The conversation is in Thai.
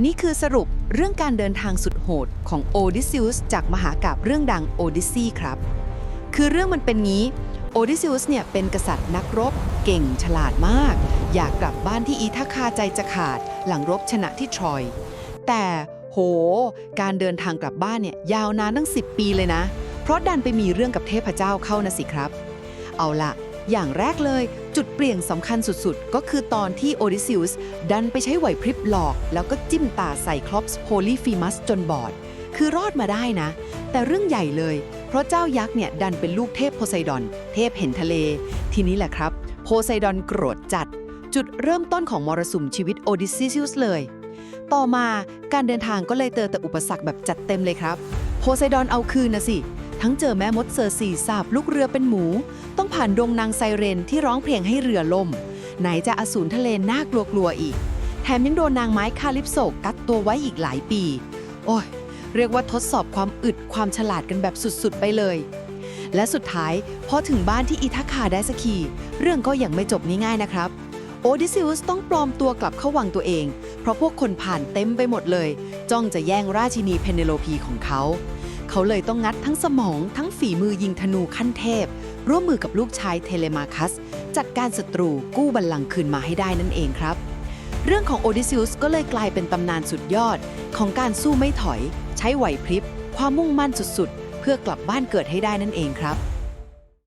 นี่คือสรุปเรื่องการเดินทางสุดโหดของโอดิซิอุสจากมหากาพย์เรื่องดังโอดิซีครับ คือเรื่องมันเป็นงี้ โอดิซิอุสเนี่ยเป็นกษัตริย์นักรบ เก่งฉลาดมาก อยากกลับบ้านที่อีทัคคาใจจะขาด หลังรบชนะที่ทรอย แต่โห การเดินทางกลับบ้านเนี่ยยาวนานตั้ง 10 ปีเลยนะ เพราะดันไปมีเรื่องกับเทพเจ้าเข้านะสิครับ เอาละ อย่างแรกเลย จุดเปลี่ยนสำคัญสุดๆ ก็คือตอนที่โอดิซิอุสดันไปใช้ไหวพริบหลอก แล้วก็จิ้มตาใส่คลอปส์โพลีฟีมัสจนบอด คือรอดมาได้นะ แต่เรื่องใหญ่เลย เพราะเจ้ายักษ์เนี่ยดันเป็นลูกเทพโพไซดอน เทพเห็นทะเล ทีนี้แหละครับ โพไซดอนโกรธจัด จุดเริ่มต้นของมรสุมชีวิตโอดิซิอุสเลย ต่อมาการเดินทางก็เลยเจอแต่อุปสรรคแบบจัดเต็มเลยครับ โพไซดอนเอาคืนนะสิ ทั้งเจอแม่มดเซอร์ซีสาบลูกเรือเป็นหมู ต้องผ่านดงนางไซเรนที่ร้องเพลงให้เรือล่ม ไหนจะอสูรทะเลน่ากลัวๆอีก แถมยังโดนนางไม้คาลิปโซกัดตัวไว้อีกหลายปี โอ้ย เรียกว่าทดสอบความอึดความฉลาดกันแบบสุดๆไปเลย และสุดท้ายพอถึงบ้านที่อิทัคาได้สักี เรื่องก็ยังไม่จบง่ายๆนะครับโอดิซิอุสต้องปลอมตัวกลับเข้าวังตัวเอง เพราะพวกคนผ่านเต็มไปหมดเลย จ้องจะแย่งราชินีเพเนโลพีของเขา เขาเลยต้องงัดทั้งสมองทั้งฝีมือยิงธนูขั้นเทพ ร่วมมือกับลูกชายเทเลมาคัส จัดการศัตรูกู้บัลลังก์คืนมาให้ได้นั่นเองครับ เรื่องของโอดิซิอุสก็เลยกลายเป็นตำนานสุดยอด ของการสู้ไม่ถอย ใช้ไหวพริบ ความมุ่งมั่นสุดๆ เพื่อกลับบ้านเกิดให้ได้นั่นเองครับ